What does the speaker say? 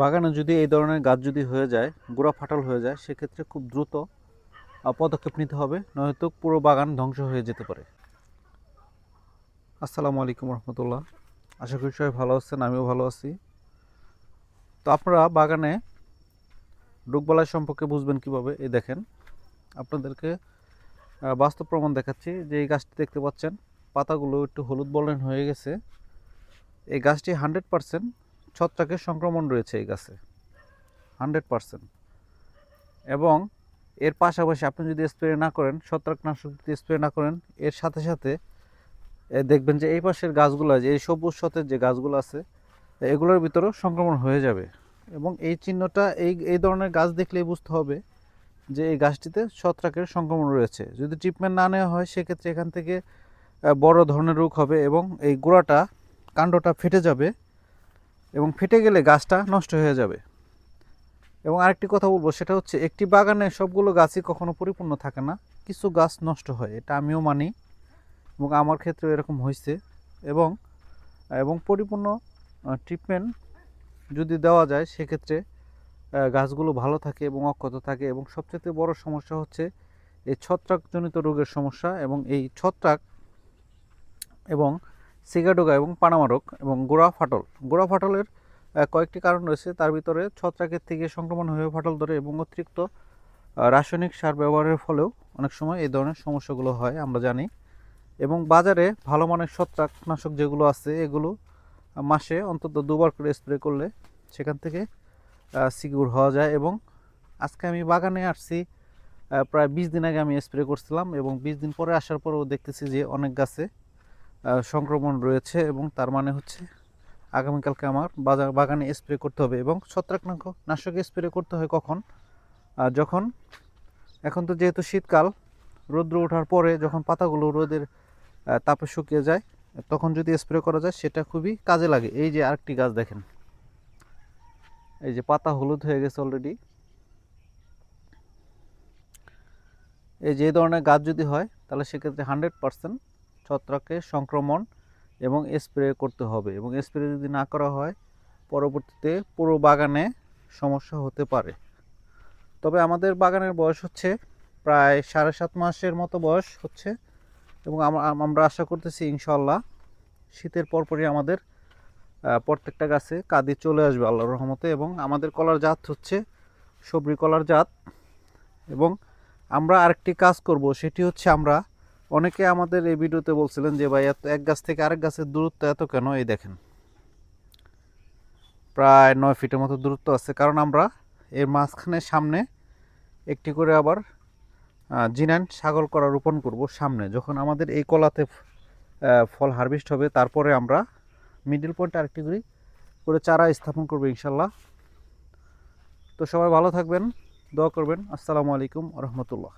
বাগানে যদি এই ধরনের গাছ যদি হয়ে যায়, গোড়া ফাটাল হয়ে যায়, সেক্ষেত্রে খুব দ্রুত পদক্ষেপ নিতে হবে, নয়তো পুরো বাগান ধ্বংস হয়ে যেতে পারে। আসসালামু আলাইকুম রহমতুল্লাহ। আশা করি সবাই ভালো আছেন, আমিও ভালো আছি। তো আপনারা বাগানে রোগবালাই সম্পর্কে বুঝবেন কীভাবে? এই দেখেন, আপনাদেরকে বাস্তব প্রমাণ দেখাচ্ছি। যে এই গাছটি দেখতে পাচ্ছেন, পাতাগুলো একটু হলুদ বর্ণের হয়ে গেছে। এই গাছটি হান্ড্রেড পারসেন্ট ছত্রাকের সংক্রমণ রয়েছে এই গাছে। Hundred percent. এবং এর পাশাপাশি আপনি যদি স্প্রে না করেন, ছত্রাকনাশক যদি স্প্রে না করেন, এর সাথে সাথে দেখবেন যে এই পাশের গাছগুলো, যে এই সবুজ শতের যে গাছগুলো আছে, এগুলোর ভিতরেও সংক্রমণ হয়ে যাবে। এবং এই চিহ্নটা, এই এই ধরনের গাছ দেখলেই বুঝতে হবে যে এই গাছটিতে ছত্রাকের সংক্রমণ রয়েছে। যদি ট্রিটমেন্ট না নেওয়া হয়, সেক্ষেত্রে এখান থেকে বড় ধরনের রোগ হবে এবং এই গোড়াটা, কাণ্ডটা ফেটে যাবে। এবং ফেটে গেলে গাছটা নষ্ট হয়ে যাবে। এবং আরেকটি কথা বলব, সেটা হচ্ছে একটি বাগানে সবগুলো গাছই কখনো পরিপূর্ণ থাকে না, কিছু গাছ নষ্ট হয়, এটা আমিও মানি এবং আমার ক্ষেত্রেও এরকম হয়েছে এবং এবং পরিপূর্ণ ট্রিটমেন্ট যদি দেওয়া যায়, সেক্ষেত্রে গাছগুলো ভালো থাকে এবং অক্ষত থাকে এবং সবচেয়ে বড় সমস্যা হচ্ছে এই ছত্রাকজনিত রোগের সমস্যা এবং এই ছত্রাক এবং সিগাডোগা এবং পানামা রোগ এবং গোড়া ফাটল। গোড়া ফাটলের কয়েকটি কারণ রয়েছে। তার ভিতরে ছত্রাকের থেকে সংক্রমণ হয়ে ফাটল ধরে এবং অতিরিক্ত রাসায়নিক সার ব্যবহারের ফলেও অনেক সময় এই ধরনের সমস্যাগুলো হয়, আমরা জানি। এবং বাজারে ভালো মানের ছত্রাকনাশক যেগুলো আছে, এগুলো মাসে অন্তত দুবার করে স্প্রে করলে সেখান থেকে সিকিউর হওয়া যায় এবং আজকে আমি বাগানে আসছি প্রায় বিশ দিন আগে আমি স্প্রে করছিলাম এবং বিশ দিন পরে আসার পরেও দেখতেছি যে অনেক গাছে সংক্রমণ রয়েছে এবং তার মানে হচ্ছে আগামীকালকে আমার বাগানে স্প্রে করতে হবে এবং ছত্রাকনাশক নাশক স্প্রে করতে হয় কখন? যখন, এখন তো যেহেতু শীতকাল, রৌদ্র ওঠার পরে যখন পাতাগুলো রোদের তাপে শুকিয়ে যায়, তখন যদি স্প্রে করা যায় সেটা খুবই কাজে লাগে। এই যে আরেকটি গাছ দেখেন। এই যে পাতা হলুদ হয়ে গেছে অলরেডি এই যে ধরনের গাছ যদি হয়, তাহলে সেক্ষেত্রে হান্ড্রেড পারসেন্ট ছত্রাকের সংক্রমণ এবং স্প্রে করতে হবে এবং স্প্রে যদি না করা হয়, পরবর্তীতে পুরো বাগানে সমস্যা হতে পারে। তবে আমাদের বাগানের বয়স হচ্ছে প্রায় সাড়ে সাত মাসের মতো বয়স হচ্ছে এবং আম- আম- আমরা আশা করতেছি ইনশাল্লাহ শীতের পরপরই আমাদের প্রত্যেকটা গাছে কাঁদি চলে আসবে আল্লাহর রহমতে এবং আমাদের কলার জাত হচ্ছে সবরি কলার জাত এবং আমরা আরেকটি কাজ করব, সেটি হচ্ছে আমরা অনেকে আমাদের এই ভিডিওতে বলছিলেন যে, ভাই, এত এক গাছ থেকে আরেক গাছের দূরত্ব এত কেন? এই দেখেন। প্রায় নয় ফিটের মতো দূরত্ব আছে। কারণ আমরা এর মাঝখানে সামনে একটি করে আবার জিনান ছাগল করা রোপণ করব সামনে। যখন আমাদের এই কলাতে ফল হারভেস্ট হবে, তারপরে আমরা মিডিল পয়েন্টে আরেকটি করে করে চারা স্থাপন করব ইনশাল্লাহ তো সবাই ভালো থাকবেন, দোয়া করবেন। আসসালামু আলাইকুম রহমতুল্লাহ।